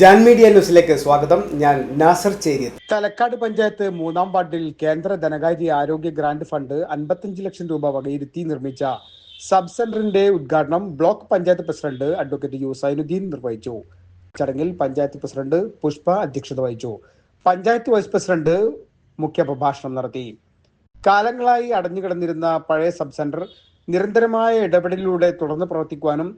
Jan media ന്യൂസിലേക്ക് സ്വാഗതം. ഞാൻ നാസർ ചേരി തലക്കാട് പഞ്ചായത്ത് മൂന്നാം വാർഡിൽ കേന്ദ്ര ധനകാര്യ ആരോഗ്യ ഗ്രാന്റ് ഫണ്ട് അൻപത്തഞ്ച് ലക്ഷം രൂപ വകയിരുത്തി നിർമ്മിച്ച സബ് സെന്ററിന്റെ ഉദ്ഘാടനം block panchayat president advocate U Zainuddin നിർവഹിച്ചു. ചടങ്ങിൽ പഞ്ചായത്ത് പ്രസിഡന്റ് പുഷ്പ അധ്യക്ഷത വഹിച്ചു. പഞ്ചായത്ത് വൈസ് പ്രസിഡന്റ് മുഖ്യ പ്രഭാഷണം നടത്തി. കാലങ്ങളായി അടഞ്ഞുകിടന്നിരുന്ന പഴയ സബ് സെന്റർ നിരന്തരമായ ഇടപെടലിലൂടെ തുടർന്ന് പ്രവർത്തിക്കുവാനും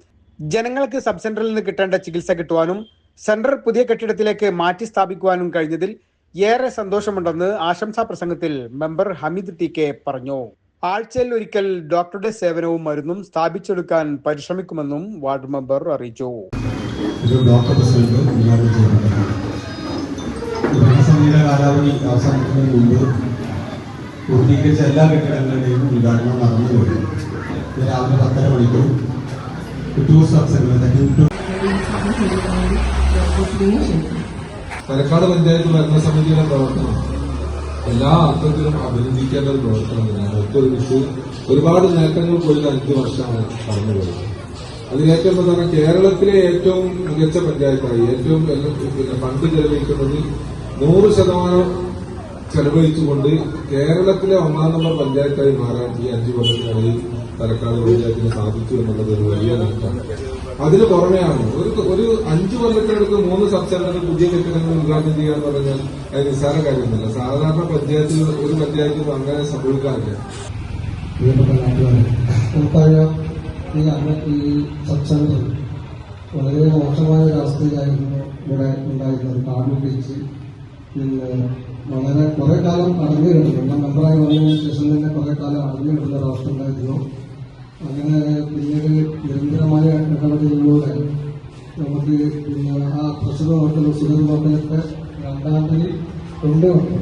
ജനങ്ങൾക്ക് സബ് സെന്ററിൽ നിന്ന് കിട്ടേണ്ട ചികിത്സ കിട്ടുവാനും സെന്റർ പുതിയ കെട്ടിടത്തിലേക്ക് മാറ്റി സ്ഥാപിക്കുവാനും കഴിഞ്ഞതിൽ ഏറെ സന്തോഷമുണ്ടെന്ന് ആശംസാ പ്രസംഗത്തിൽ മെമ്പർ ഹമീദ് ടി കെ പറഞ്ഞു. ആഴ്ചയിൽ ഒരിക്കൽ ഡോക്ടറുടെ സേവനവും മരുന്നും സ്ഥാപിച്ചെടുക്കാൻ പരിശ്രമിക്കുമെന്നും വാർഡ് മെമ്പർ അറിയിച്ചു. എല്ലാ കെട്ടിടങ്ങളുടെയും ഉദ്ഘാടനം നടന്നു കഴിഞ്ഞു. രാവിലെ പത്തര മണിക്കൂർ കുട്ടൂർ സബ് സെക്രട്ടറി പാലക്കാട് പഞ്ചായത്ത് ഭരണസമിതിയുടെ പ്രവർത്തനം. എല്ലാ അർത്ഥത്തിലും അഭിനന്ദിക്കേണ്ട ഒരു പ്രവർത്തനം തന്നെയാണ് വിഷയം. ഒരുപാട് നേട്ടങ്ങൾ പോലും അഞ്ച് വർഷമാണ് കടന്നുപോയത്. അതിലേറ്റവും പ്രധാനം കേരളത്തിലെ ഏറ്റവും മികച്ച പഞ്ചായത്തായി ഏറ്റവും പിന്നെ ഫണ്ട് ചെലവഴിക്കുന്നത് നൂറ് ശതമാനം ചെലവഴിച്ചുകൊണ്ട് കേരളത്തിലെ ഒന്നാം നമ്പർ പഞ്ചായത്തായി മാറാൻ ഈ അഞ്ചു വർഷത്തിനായി തലക്കാട് പഞ്ചായത്തിന് സാധിച്ചു എന്നുള്ളത് ഒരു വലിയ നേട്ടമാണ് അതിന് പുറമെയാണ് ഒരു ഒരു അഞ്ചു കൊല്ലത്തിനടുത്ത് മൂന്ന് സബ് പുതിയ കെട്ടിടങ്ങൾ ഉദ്ഘാടനം ചെയ്യുക എന്ന് പറഞ്ഞാൽ അത് നിസ്സാര കാര്യമൊന്നുമില്ല. സാധാരണ പഞ്ചായത്തിൽ ഒരു പഞ്ചായത്തിൽ അങ്ങനെ സംഭവിക്കാറില്ല. ഈ ഈ വളരെ മോശമായ ഒരവസ്ഥയിലായിരുന്നു ഇവിടെ ഉണ്ടായിരുന്നത്. കാർഡ് പിന്നെ വളരെ കുറെ കാലം അടഞ്ഞു കിടന്നു മെമ്പറായി വന്നതിന് ശേഷം തന്നെ കുറെ കാലം കിടന്ന ഒരവസ്ഥ ഉണ്ടായിരുന്നു അങ്ങനെ പിന്നീട് നിരന്തരമായ ഇടപെടലുകളിലൂടെ നമുക്ക് പിന്നെ ആ പ്രഷർ നോക്കലും സുഗർ നോക്കലൊക്കെ രണ്ടാമതിൽ കൊണ്ടുവന്നു.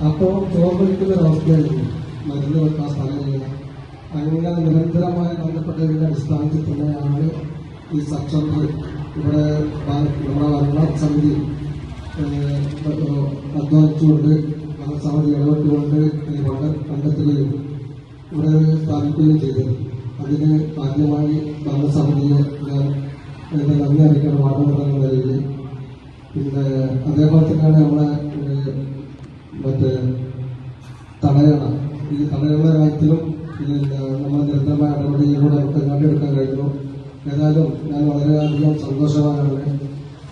അപ്പോൾ ചോർന്നിരിക്കുന്ന ഒരവസ്ഥയായിരുന്നു മരുന്ന് വെക്കാൻ സ്ഥലമില്ല അങ്ങനെ നിരന്തരമായി ബന്ധപ്പെട്ടതിന്റെ അടിസ്ഥാനത്തിൽ തന്നെയാണ് ഈ സബ്സെന്റർ ഇവിടെ നമ്മുടെ ഭരണ സമിതി അധ്വാനിച്ചുകൊണ്ട് ഭരണസമിതി ഇടപെട്ടുകൊണ്ട് കണ്ടെത്തുകയും ഇവിടെ സ്ഥാപിക്കുകയും ചെയ്തത് അതിന് ആദ്യമായി ഭരണസമിതിയെ ഞാൻ എന്നെ നന്ദി അറിയിക്കണം വാർഡ് നിലയിൽ പിന്നെ അതേപോലെ തന്നെയാണ് നമ്മളെ മറ്റേ തടയണ ഈ തടയണ കാര്യത്തിലും പിന്നെ നമ്മൾ നിരന്തരമായ നടപടിയിലൂടെ നമുക്ക് നേടിയെടുക്കാൻ കഴിഞ്ഞു. ഏതായാലും ഞാൻ വളരെയധികം സന്തോഷവാനാണ്